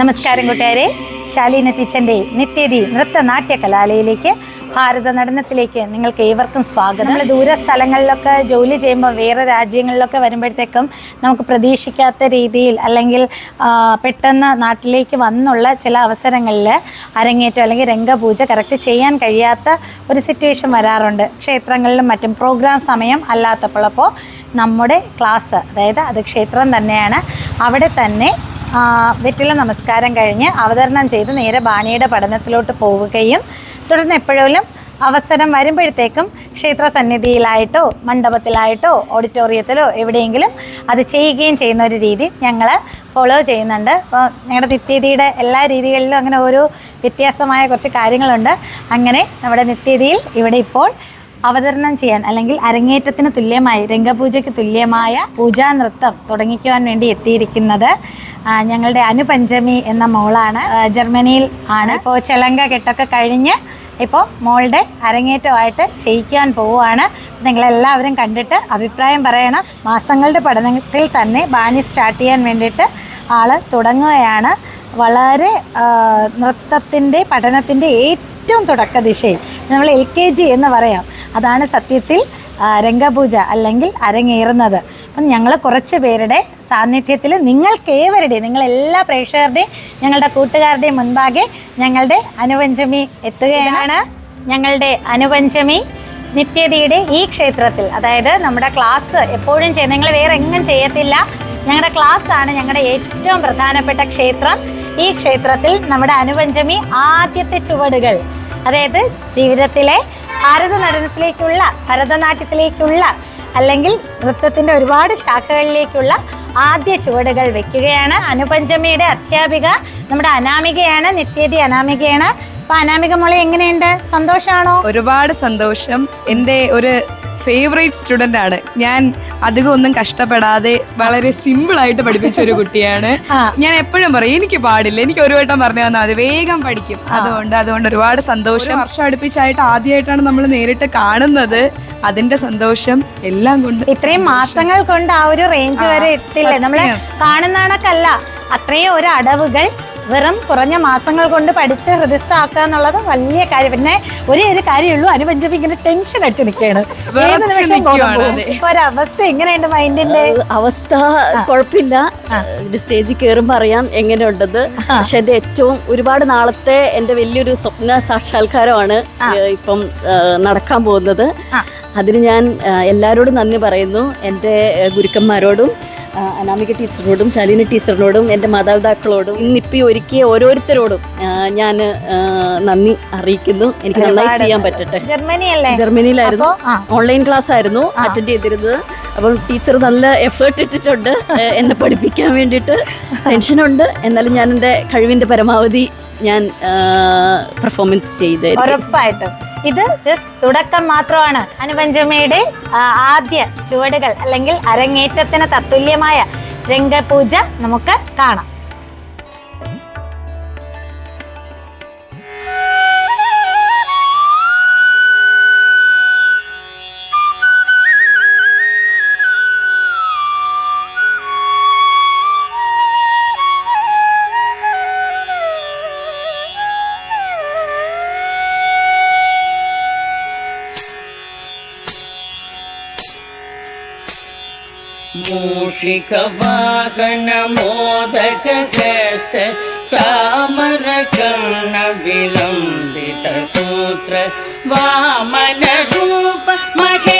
നമസ്കാരം കൂട്ടുകാരെ. ശാലീന ടീച്ചറിന്റെ നിത്യതി നൃത്ത നാട്യ കലാലയിലേക്ക് ഭാരത നടനത്തിലേക്ക് നിങ്ങൾക്ക് ഏവർക്കും സ്വാഗതം. നമ്മൾ ദൂര സ്ഥലങ്ങളിലൊക്കെ ജോലി ചെയ്യുമ്പോൾ വേറെ രാജ്യങ്ങളിലൊക്കെ വരുമ്പോഴത്തേക്കും നമുക്ക് പ്രതീക്ഷിക്കാത്ത രീതിയിൽ അല്ലെങ്കിൽ പെട്ടെന്ന് നാട്ടിലേക്ക് വന്നുള്ള ചില അവസരങ്ങളിൽ അരങ്ങേറ്റം അല്ലെങ്കിൽ രംഗപൂജ കറക്റ്റ് ചെയ്യാൻ കഴിയാത്ത ഒരു സിറ്റുവേഷൻ വരാറുണ്ട്. ക്ഷേത്രങ്ങളിലും മറ്റും പ്രോഗ്രാം സമയം അല്ലാത്തപ്പോൾ അപ്പോൾ നമ്മുടെ ക്ലാസ് അതായത് അത് ക്ഷേത്രം തന്നെയാണ്. അവിടെ തന്നെ വെറ്റില നമസ്കാരം കഴിഞ്ഞ് അവതരണം ചെയ്ത് നേരെ ബാണിയുടെ പഠനത്തിലോട്ട് പോവുകയും തുടർന്ന് എപ്പോഴും അവസരം വരുമ്പോഴത്തേക്കും ക്ഷേത്ര സന്നിധിയിലായിട്ടോ മണ്ഡപത്തിലായിട്ടോ ഓഡിറ്റോറിയത്തിലോ എവിടെയെങ്കിലും അത് ചെയ്യുകയും ചെയ്യുന്ന ഒരു രീതി ഞങ്ങൾ ഫോളോ ചെയ്യുന്നുണ്ട്. അപ്പോൾ ഞങ്ങളുടെ നിത്യതിയുടെ എല്ലാ രീതികളിലും അങ്ങനെ ഓരോ വ്യത്യാസമായ കുറച്ച് കാര്യങ്ങളുണ്ട്. അങ്ങനെ നമ്മുടെ നിത്യതിയിൽ ഇവിടെ ഇപ്പോൾ അവതരണം ചെയ്യാൻ അല്ലെങ്കിൽ അരങ്ങേറ്റത്തിന് തുല്യമായി രംഗപൂജയ്ക്ക് തുല്യമായ പൂജാ നൃത്തം തുടങ്ങിക്കുവാൻ വേണ്ടി എത്തിയിരിക്കുന്നത് ഞങ്ങളുടെ അനുപഞ്ചമി എന്ന മോളാണ്. ജർമ്മനിയിൽ ആണ്. ഇപ്പോൾ ചെലങ്ക കെട്ടൊക്കെ കഴിഞ്ഞ് ഇപ്പോൾ മോളുടെ അരങ്ങേറ്റമായിട്ട് ചെയ്യിക്കാൻ പോവുകയാണ്. നിങ്ങളെല്ലാവരും കണ്ടിട്ട് അഭിപ്രായം പറയണം. മാസങ്ങളുടെ പഠനത്തിൽ തന്നെ ബാനി സ്റ്റാർട്ട് ചെയ്യാൻ വേണ്ടിയിട്ട് ആൾ തുടങ്ങുകയാണ്. വളരെ നൃത്തത്തിന്റെ പഠനത്തിന്റെ ഏറ്റവും തുടക്ക ദിശയിൽ നമ്മൾ എൽ കെ ജി എന്ന് പറയാം. അതാണ് സത്യത്തിൽ രംഗപൂജ അല്ലെങ്കിൽ അരങ്ങേറുന്നത്. അപ്പം ഞങ്ങൾ കുറച്ച് പേരുടെ സാന്നിധ്യത്തിൽ നിങ്ങൾക്ക് ഏവരുടെയും നിങ്ങൾ എല്ലാ പ്രേക്ഷകരുടെയും ഞങ്ങളുടെ കൂട്ടുകാരുടെയും മുൻപാകെ ഞങ്ങളുടെ അനുപഞ്ചമി എത്തുകയാണ്. ഞങ്ങളുടെ അനുപഞ്ചമി നിത്യതയുടെ ഈ ക്ഷേത്രത്തിൽ അതായത് നമ്മുടെ ക്ലാസ് എപ്പോഴും ചെയ്യുന്ന നിങ്ങൾ വേറെ എങ്ങും ചെയ്യത്തില്ല. ഞങ്ങളുടെ ക്ലാസ് ആണ് ഞങ്ങളുടെ ഏറ്റവും പ്രധാനപ്പെട്ട ക്ഷേത്രം. ഈ ക്ഷേത്രത്തിൽ നമ്മുടെ അനുപഞ്ചമി ആദ്യത്തെ ചുവടുകൾ. അതായത് ജീവിതത്തിലെ ഭാരത നടനത്തിലേക്കുള്ള ഭരതനാട്യത്തിലേക്കുള്ള അല്ലെങ്കിൽ നൃത്തത്തിന്റെ ഒരുപാട് ശാഖകളിലേക്കുള്ള ആദ്യ ചുവടുകൾ വെക്കുകയാണ്. അനുപഞ്ചമിയുടെ അധ്യാപിക നമ്മുടെ അനാമികയാണ് നിത്യതി അനാമികയാണ്. അപ്പൊ അനാമിക മോളെ എങ്ങനെയുണ്ട്? സന്തോഷമാണോ ഒരുപാട് സന്തോഷം. എന്റെ ഒരു ഫേവറേറ്റ് സ്റ്റുഡന്റ് ആണ്. ഞാൻ അധികം ഒന്നും കഷ്ടപ്പെടാതെ വളരെ സിമ്പിൾ ആയിട്ട് പഠിപ്പിച്ച ഒരു കുട്ടിയാണ്. ഞാൻ എപ്പോഴും പറയും എനിക്ക് പാടില്ല എനിക്ക് ഒരു വട്ടം പറഞ്ഞു തന്നാൽ അത് വേഗം പഠിക്കും. അതുകൊണ്ട് അതുകൊണ്ട് ഒരുപാട് സന്തോഷം. വർഷം അടുപ്പിച്ചായിട്ട് ആദ്യമായിട്ടാണ് നമ്മൾ നേരിട്ട് കാണുന്നത്. അതിന്റെ സന്തോഷം എല്ലാം കൊണ്ട് ഇത്രയും മാസങ്ങൾ കൊണ്ട് ആ ഒരു റേഞ്ച് വരെ എത്തില്ലേ? നമ്മളെ കാണുന്ന കണക്കല്ല അത്രയും ഒരു അടവുകൾ വെറും കുറഞ്ഞ മാസങ്ങൾ കൊണ്ട് പഠിച്ച് ഹൃദയസ്ഥാക്കുക എന്നുള്ളത് വലിയ കാര്യം. പിന്നെ ഒരേ ഒരു കാര്യമുള്ളൂ. അനുപഞ്ചമി ഇങ്ങനെ ടെൻഷൻ അടിച്ച് നിൽക്കുകയാണ്. ഒരവസ്ഥ എങ്ങനെയുണ്ട് മൈൻഡിന്റെ? അവസ്ഥ കുഴപ്പമില്ല. സ്റ്റേജിൽ കയറുമ്പോൾ അറിയാം എങ്ങനെയുണ്ടത് പക്ഷെ എന്റെ ഏറ്റവും ഒരുപാട് നാളത്തെ എന്റെ വലിയൊരു സ്വപ്ന സാക്ഷാത്കാരമാണ് ഇപ്പം നടക്കാൻ പോകുന്നത്. അതിന് ഞാൻ എല്ലാവരോടും നന്ദി പറയുന്നു. എന്റെ ഗുരുക്കന്മാരോടും അനാമിക ടീച്ചറിനോടും ശാലിനി ടീച്ചറിനോടും എന്റെ മാതാപിതാക്കളോടും ഇന്നിപ്പി ഒരുക്കിയ ഓരോരുത്തരോടും ഞാൻ നന്ദി അറിയിക്കുന്നു. എനിക്ക് നന്നായി ചെയ്യാൻ പറ്റട്ടെ. ജർമ്മനിയിലായിരുന്നു. ഓൺലൈൻ ക്ലാസ് ആയിരുന്നു അറ്റൻഡ് ചെയ്തിരുന്നത്. അപ്പോൾ ടീച്ചർ നല്ല എഫേർട്ട് ഇട്ടിട്ടുണ്ട് എന്നെ പഠിപ്പിക്കാൻ വേണ്ടിയിട്ട്. ടെൻഷനുണ്ട് എന്നാലും ഞാൻ എന്റെ കഴിവിന്റെ പരമാവധി ഞാൻ പെർഫോമൻസ് ചെയ്ത് ഉറപ്പായിട്ടും. ഇത് ജസ്റ്റ് തുടക്കം മാത്രമാണ്. അനുപഞ്ചമയുടെ ആദ്യ ചുവടുകൾ അല്ലെങ്കിൽ അരങ്ങേറ്റത്തിന് തത്തുല്യമായ രംഗപൂജ നമുക്ക് കാണാം. मोदक चामरकर्णविलम्बितसूत्र वामनरूप महे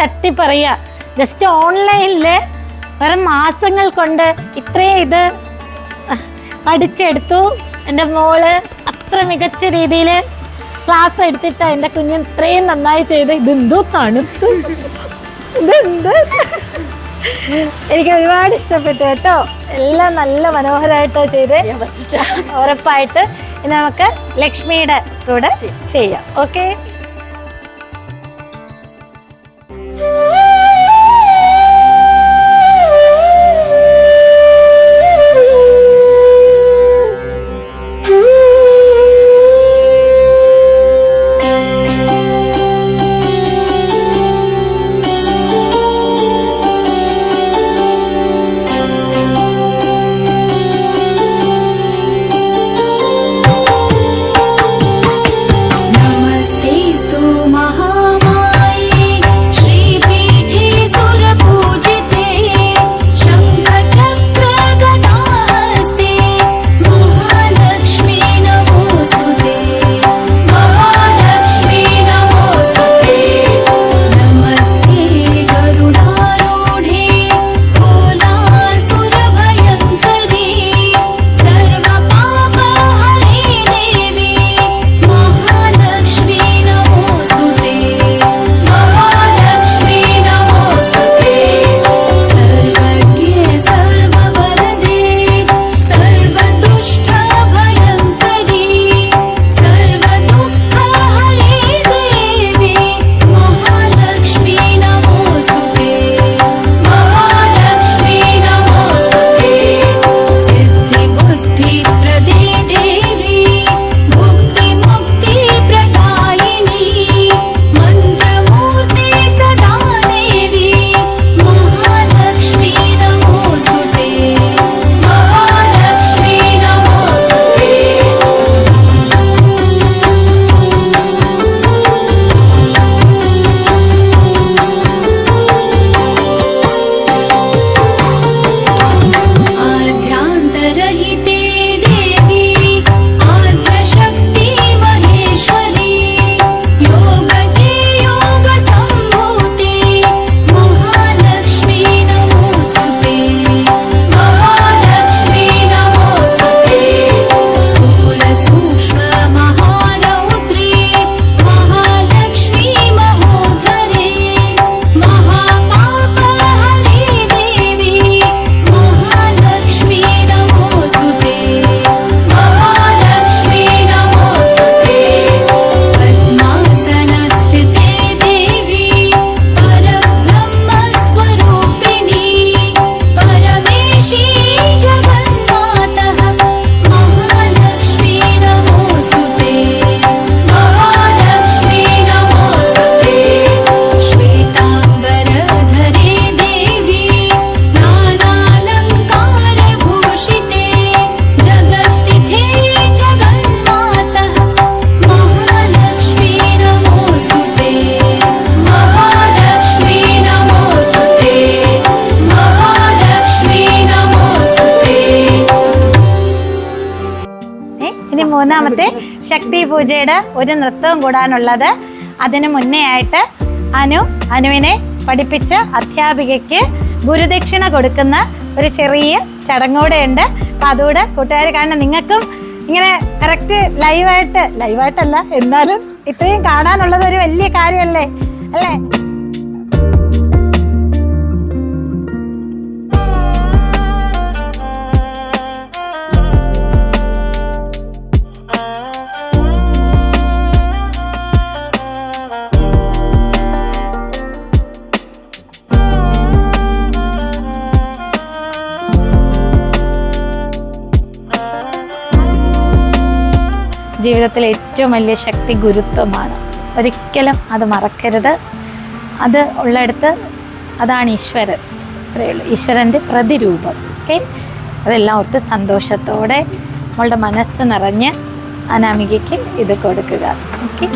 തട്ടിപ്പറയുക ജസ്റ്റ് ഓൺലൈനിൽ വെറും മാസങ്ങൾ കൊണ്ട് ഇത്രയും ഇത് പഠിച്ചെടുത്തു. എന്റെ മോൾ അത്ര മികച്ച രീതിയിൽ ക്ലാസ് എടുത്തിട്ട് എന്റെ കുഞ്ഞ് ഇത്രയും നന്നായി ചെയ്ത്. ഇതെന്തോ തണുത്തു. ഇതെന്ത്? എനിക്ക് ഒരുപാട് ഇഷ്ടപ്പെട്ടു കേട്ടോ. എല്ലാം നല്ല മനോഹരമായിട്ട് ചെയ്ത്. ഉറപ്പായിട്ട് ഇനി നമുക്ക് ലക്ഷ്മിയുടെ കൂടെ ചെയ്യാം. ഓക്കെ? മൂന്നാമത്തെ ശക്തി പൂജയുടെ ഒരു നൃത്തവും കൂടാനുള്ളത്. അതിനു മുന്നേ ആയിട്ട് അനു അനുവിനെ പഠിപ്പിച്ച അധ്യാപികയ്ക്ക് ഗുരുദക്ഷിണ കൊടുക്കുന്ന ഒരു ചെറിയ ചടങ്ങൂടെ ഉണ്ട്. അപ്പൊ അതുകൂടെ കൂട്ടുകാർ കാരണം നിങ്ങൾക്കും ഇങ്ങനെ കറക്റ്റ് ലൈവായിട്ട് ലൈവായിട്ടല്ല എന്നാലും ഇത്രയും കാണാനുള്ളത് ഒരു വലിയ കാര്യമല്ലേ? അല്ലേ? ജീവിതത്തിലെ ഏറ്റവും വലിയ ശക്തി ഗുരുത്വമാണ്. ഒരിക്കലും അത് മറക്കരുത്. അത് ഉള്ളിടത്ത് അതാണ് ഈശ്വരൻ. അത്രയേ ഉള്ളൂ. ഈശ്വരന്റെ പ്രതിരൂപം. ഓക്കെ? അതെല്ലാം ഓർത്ത് സന്തോഷത്തോടെ നമ്മളുടെ മനസ്സ് നിറഞ്ഞ് അനാമികയ്ക്ക് ഇത് കൊടുക്കുക. ഓക്കെ?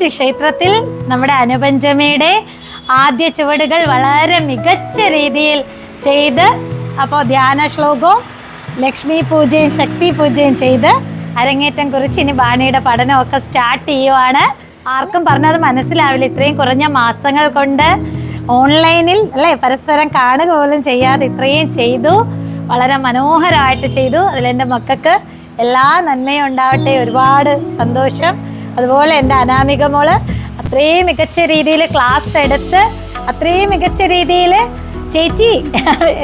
കൊച്ചു ക്ഷേത്രത്തിൽ നമ്മുടെ അനുപഞ്ചമിയുടെ ആദ്യ ചുവടുകൾ വളരെ മികച്ച രീതിയിൽ ചെയ്ത് അപ്പോൾ ധ്യാന ശ്ലോകവും ലക്ഷ്മി പൂജയും ശക്തി പൂജയും ചെയ്ത് അരങ്ങേറ്റം കുറിച്ച് ഇനി ബാണിയുടെ പഠനമൊക്കെ സ്റ്റാർട്ട് ചെയ്യുവാണ്. ആർക്കും പറഞ്ഞത് മനസ്സിലാവില്ല. ഇത്രയും കുറഞ്ഞ മാസങ്ങൾ കൊണ്ട് ഓൺലൈനിൽ അല്ലേ പരസ്പരം കാണുക പോലും ചെയ്യാതെ ഇത്രയും ചെയ്തു. വളരെ മനോഹരമായിട്ട് ചെയ്തു. അതിലെന്റെ മക്കൾക്ക് എല്ലാ നന്മയും ഉണ്ടാവട്ടെ. ഒരുപാട് സന്തോഷം. അതുപോലെ എന്റെ അനാമിക മോൾ അത്രയും മികച്ച രീതിയിൽ ക്ലാസ് എടുത്ത് അത്രയും മികച്ച രീതിയിൽ ചേച്ചി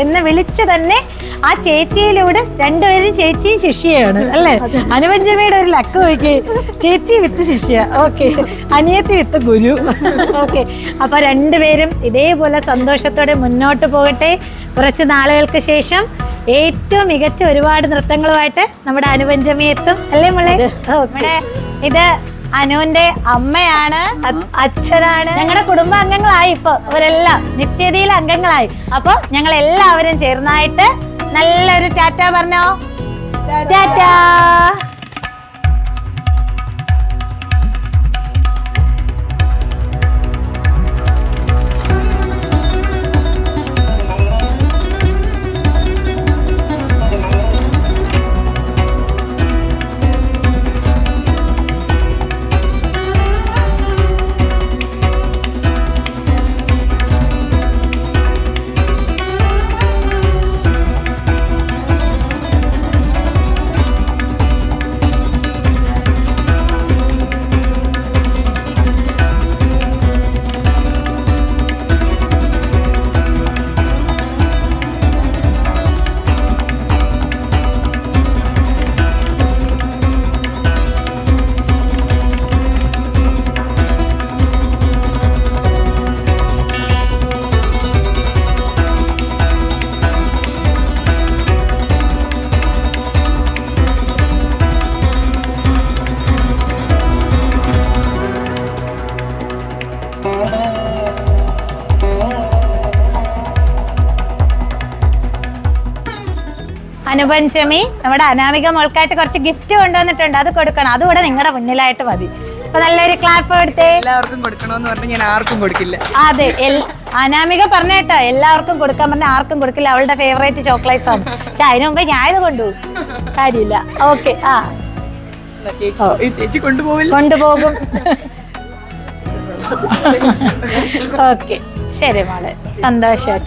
എന്നെ വിളിച്ച് തന്നെ ആ ചേച്ചിയിലൂടെ രണ്ടുപേരും ചേച്ചിയും ശിഷ്യയാണ് അല്ലേ? അനുപഞ്ചമിയുടെ ഒരു ലക്ക് നോക്കി ചേച്ചി വിത്ത് ശിഷ്യ ഓക്കെ. അനിയത്തി വിത്ത് ഗുരു ഓക്കെ. അപ്പൊ രണ്ടുപേരും ഇതേപോലെ സന്തോഷത്തോടെ മുന്നോട്ട് പോകട്ടെ. കുറച്ച് നാളുകൾക്ക് ശേഷം ഏറ്റവും മികച്ച ഒരുപാട് നൃത്തങ്ങളുമായിട്ട് നമ്മുടെ അനുപഞ്ചമി എത്തും അല്ലേ മോളെ? നമ്മുടെ ഇത് അനുവിന്റെ അമ്മയാണ് അച്ഛനാണ്. ഞങ്ങളുടെ കുടുംബാംഗങ്ങളായി ഇപ്പൊ. അവരെല്ലാം നിത്യതയിലെ അംഗങ്ങളായി. അപ്പൊ ഞങ്ങൾ എല്ലാവരും ചേർന്നായിട്ട് നല്ലൊരു ടാറ്റ പറഞ്ഞോ? ടാറ്റ. അനുപഞ്ചമി നമ്മുടെ അനാമിക മോൾക്കായിട്ട് കുറച്ച് ഗിഫ്റ്റ് കൊണ്ടുവന്നിട്ടുണ്ട്. അത് കൊടുക്കണം. അതുകൂടെ നിങ്ങളുടെ മുന്നിലായിട്ട് മതി. അപ്പൊ നല്ലൊരു ക്ലാപ്പ് എടുത്തേ. എല്ലാവർക്കും കൊടുക്കണമെന്ന് പറഞ്ഞാൽ ഞാൻ ആർക്കും കൊടുക്കില്ല. അതെ അനാമിക പറഞ്ഞേട്ടോ എല്ലാവർക്കും കൊടുക്കാൻ പറഞ്ഞാൽ ആർക്കും കൊടുക്കില്ല. അവളുടെ ഫേവറേറ്റ് ചോക്ലേറ്റ്സ് ആണ്. പക്ഷെ അതിനു മുമ്പ് ഞാൻ ഇത് കൊണ്ടുപോകും. കാര്യമില്ല. ഓക്കെ ആ. ചേച്ചി ചേച്ചി കൊണ്ടുപോകും. ഓക്കെ ശരി മോളെ. സന്തോഷം.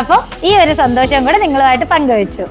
അപ്പോൾ ഈ ഒരു സന്തോഷം കൂടെ നിങ്ങളുമായിട്ട് പങ്കുവെച്ചു.